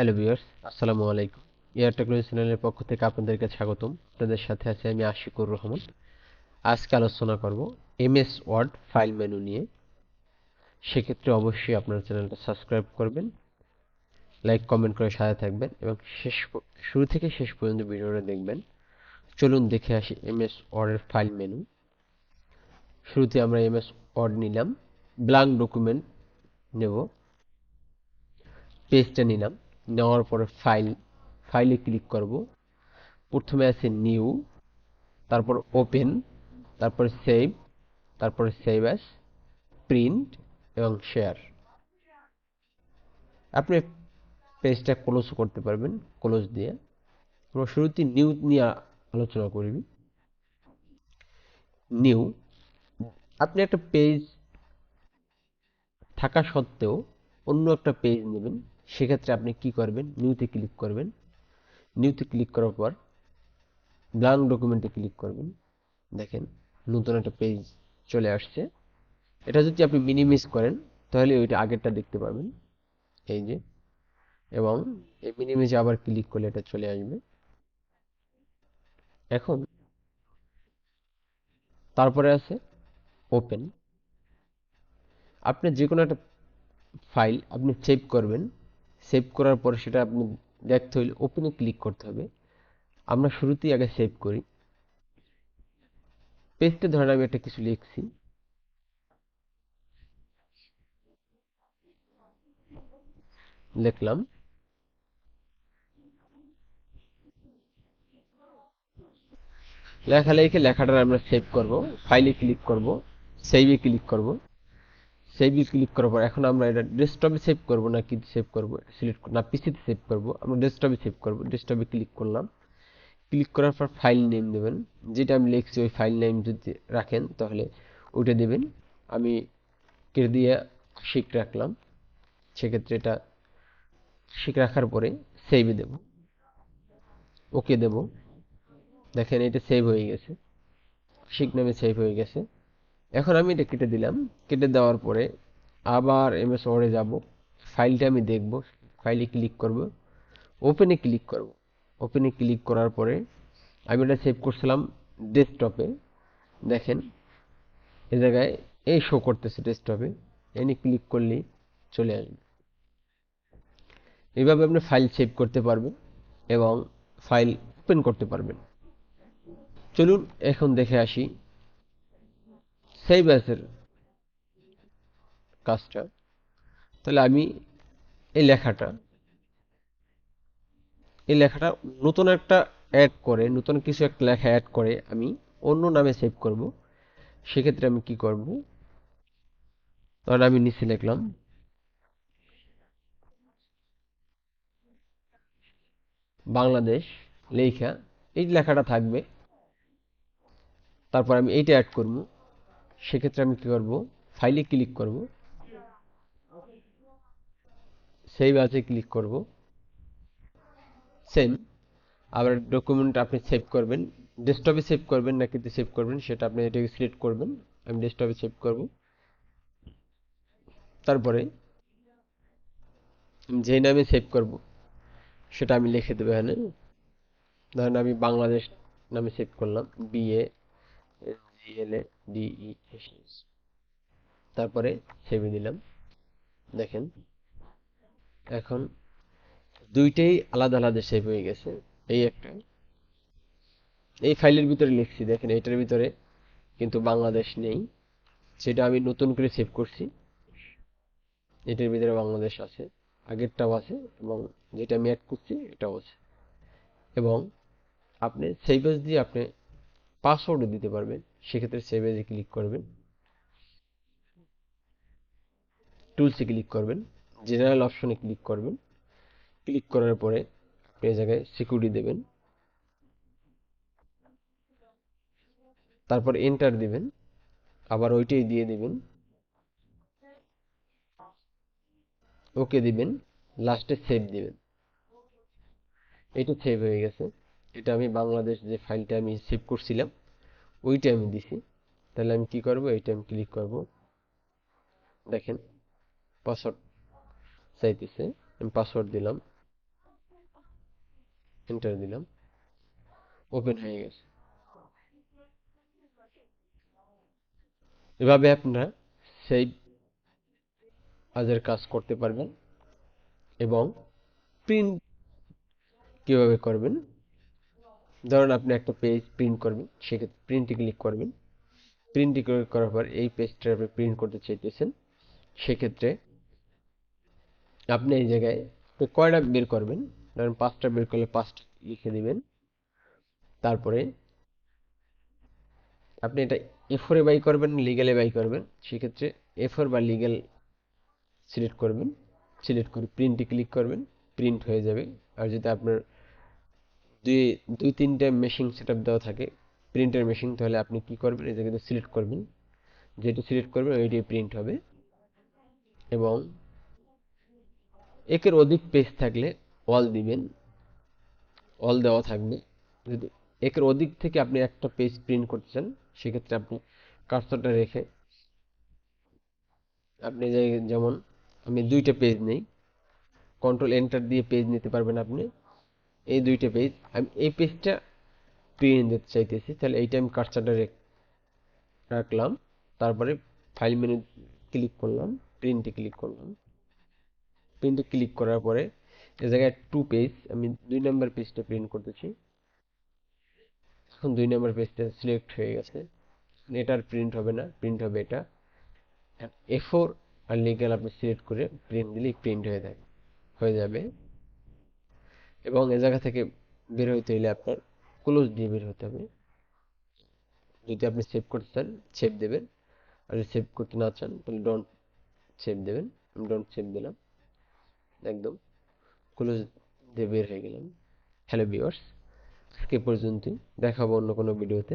Hello viewers, আসসালামু আলাইকুম। Air technology চ্যানেলের পক্ষ থেকে আপনাদেরকে স্বাগতম। আপনাদের সাথে আছে আমি আশিকুর রহমান। আজকে আলোচনা করব এমএস ওয়ার্ড ফাইল মেনু নিয়ে। সেক্ষেত্রে অবশ্যই আপনার চ্যানেলটা সাবস্ক্রাইব করবেন, লাইক, কমেন্ট করে সাথে থাকবেন এবং শেষ শুরু থেকে শেষ পর্যন্ত ভিডিওটা দেখবেন। চলুন দেখে আসি এমএস ওয়ার্ডের ফাইল মেনু। শুরুতে আমরা এমএস ওয়ার্ড নিলাম ব্ল্যাঙ্ক ডকুমেন্ট নেব, পেজটা নিলাম। নেওয়ার পরে ফাইল ফাইলে ক্লিক করব। প্রথমে আছে নিউ তারপর ওপেন তারপরে সেভ তারপরে সেভ অ্যাস প্রিন্ট এবং শেয়ার আপনি পেজটা ক্লোজ করতে পারবেন ক্লোজ দিয়ে। আমরা শুরুতে নিউ নিয়ে আলোচনা করবি নিউ আপনি একটা পেজ থাকা সত্ত্বেও অন্য একটা পেজ নেবেন। সেক্ষেত্রে আপনি কি করবেন? নিউতে ক্লিক করবেন। নিউতে ক্লিক করার পর ব্ল্যাঙ্ক ডকুমেন্টে ক্লিক করবেন। দেখেন, নতুন একটা পেজ চলে আসছে। এটা যদি আপনি মিনিমাইজ করেন, তাহলে ওইটা আগেরটা দেখতে পারবেন। এই যে, এবং এই মিনিমাইজে আবার ক্লিক করলে এটা চলে আসবে। এখন তারপরে আছে ওপেন আপনি যে কোনো একটা ফাইল আপনি সেভ করবেন। সেভ করার পর সেটা আপনি দেখতে হলে ওপেনে ক্লিক করতে হবে। আমরা শুরুতেই আগে সেভ করি। পেজটা ধরেন আমি একটা কিছু লিখছি। লিখলাম। লেখা লিখে লেখাটা আমরা সেভ করব। ফাইলে ক্লিক করব। সেভে ক্লিক করব। সেভে ক্লিক করার পর, এখন আমরা এটা ডেস্কটপে সেভ করব না কি সেভ করব? সিলেক্ট না পিসিতে সেভ করব। আমরা ডেস্কটপে সেভ করব। ডেস্কটপে ক্লিক করলাম। ক্লিক করার পর ফাইল নেম দেবেন। যেটা আমি লিখছি, ওই ফাইল নেম যদি রাখেন, তাহলে ওইটা দেবেন। আমি কেটে দিয়ে শিক রাখলাম। সেক্ষেত্রে এটা শিক রাখার পরে সেভে দেব। ওকে দেব। দেখেন, এটা সেভ হয়ে গেছে। শিক নামে সেভ হয়ে গেছে। এখন আমি এটা কেটে দিলাম। কেটে দেওয়ার পরে আবার এমএস ওয়ার্ডে যাব। ফাইলটা আমি দেখব। ফাইলে ক্লিক করব। ওপেনে ক্লিক করব। ওপেনে ক্লিক করার পরে আমি এটা সেভ করছিলাম ডেস্কটপে দেখেন, এ জায়গায় এই শো করতেছে ডেস্কটপে এনে ক্লিক করলেই চলে আসবে। এইভাবে আপনি ফাইল সেভ করতে পারবেন এবং ফাইল ওপেন করতে পারবেন। চলুন, এখন দেখে আসি। সেভ অ্যাসের কাজটা। তাহলে আমি এই লেখাটা এই লেখাটা নতুন একটা অ্যাড করে, নতুন কিছু একটা লেখা অ্যাড করে আমি অন্য নামে সেভ করব। সেক্ষেত্রে আমি কি করব? ধরেন আমি নিচে লিখলাম, বাংলাদেশ লেখা, এই লেখাটা থাকবে। তারপর আমি এইটা অ্যাড করব। সেক্ষেত্রে আমি কি করব? ফাইলে ক্লিক করব। সেভ আছে ক্লিক করব। সেম আবার ডকুমেন্ট আপনি সেভ করবেন। ডেস্কটপে সেভ করবেন না কিন্তু সেভ করবেন, সেটা আপনি এটাকে সিলেক্ট করবেন। আমি ডেস্কটপে সেভ করব। তারপরে যে নামে সেভ করব, সেটা আমি লিখে দেবো এখানে। ধরেন আমি বাংলাদেশ নামে সেভ করলাম বিএ জিএলএ ডিই তারপরে সেভে দিলাম। দেখেন, এখন দুইটাই আলাদা আলাদা সেভ হয়ে গেছে। এই একটা। এই ফাইলের ভিতরে লিখছি, দেখেন এটার ভিতরে কিন্তু বাংলাদেশ নেই। সেটা আমি নতুন করে সেভ করছি। এটার ভিতরে বাংলাদেশ আছে, আগেরটাও আছে এবং যেটা আমি অ্যাড করছি এটাও আছে। এবং আপনি সেভেজ দিয়ে আপনি পাসওয়ার্ডও দিতে পারবেন। সেক্ষেত্রে সেভেজে ক্লিক করবেন। টুলসে ক্লিক করবেন। জেনারেল অপশনে ক্লিক করবেন। ক্লিক করার পরে আপনি জায়গায় সিকিউরিটি দেবেন। তারপর এন্টার দিবেন। আবার ওইটাই দিয়ে দিবেন। ওকে দিবেন। লাস্টে সেভ দিবেন। এটা সেভ হয়ে গেছে। এটা আমি বাংলাদেশ যে ফাইলটা আমি সেভ করছিলাম, ওইটা আমি দিছি। তাহলে আমি কি করব? এইটা আমি ক্লিক করব। দেখেন পাসওয়ার্ড চাইতেছে। আমি পাসওয়ার্ড দিলাম। এন্টার দিলাম। ওপেন হয়ে গেছে। এভাবে আপনারা সেই কাজের কাজ করতে পারবেন এবং প্রিন্ট কীভাবে করবেন? ধরুন আপনি একটা পেজ প্রিন্ট করবেন, সেক্ষেত্রে প্রিন্টে ক্লিক করবেন। প্রিন্টে ক্লিক করার পর এই পেজটা আপনি প্রিন্ট করতে চাইতেছেন, সেক্ষেত্রে আপনি এই জায়গায় কয়টা বের করবেন? ধরেন পাঁচটা বের করলে পাঁচটা লিখে দিবেন। তারপরে আপনি এটা এ ফোরে বাই করবেন লিগেলে বাই করবেন। সেক্ষেত্রে এ ফোর বা লিগেল সিলেক্ট করবেন। সিলেক্ট করে প্রিন্টে ক্লিক করবেন। প্রিন্ট হয়ে যাবে। আর যদি আপনার দুই দুই, তিনটে মেশিন সেট দেওয়া থাকে। প্রিন্টার মেশিন তাহলে আপনি কি করবেন? এই জায়গাতে সিলেক্ট করবেন। যেটা সিলেক্ট করবেন ওইটাই প্রিন্ট হবে। এবং একের অধিক পেজ থাকলে অল দিবেন। অল দেওয়া থাকবে। যদি একের অধিক থেকে আপনি একটা পেজ প্রিন্ট করতে চান, সেক্ষেত্রে আপনি কার্সরটা রেখে আপনি যেমন আমি দুইটা পেজ নেই। কন্ট্রোল এন্টার দিয়ে পেজ নিতে পারবেন আপনি। এই দুইটা পেজ আমি এই পেজটা প্রিন্ট দিতে চাইতেছি, তাহলে এইটা আমি কার্সারটা রাখলাম, তারপরে ফাইল মেনু ক্লিক করলাম প্রিন্টে ক্লিক করলাম। প্রিন্টে ক্লিক করার পরে এ জায়গায় টু পেজ আমি দুই নম্বর পেজটা প্রিন্ট করতেছি। এখন দুই নম্বর পেজটা সিলেক্ট হয়ে গেছে। এটার প্রিন্ট হবে না প্রিন্ট হবে এটা। এ ফোর আর লিগেল আপনি সিলেক্ট করে প্রিন্ট দিলেই প্রিন্ট হয়ে যাবে হয়ে যাবে। এবং এ জায়গা থেকে বের হইতে হইলে আপনার ক্লোজ দিয়ে বের হতে হবে। যদি আপনি সেভ করতে চান সেভ দেবেন। আর যদি সেভ করতে না চান, তাহলে ডন্ট সেভ দেবেন। আমি ডন্ট সেভ দিলাম। একদম ক্লোজ দিয়ে বের হয়ে গেলাম। হ্যালো ভিউয়ার্স আজকে পর্যন্তই। দেখাবো অন্য কোনো ভিডিওতে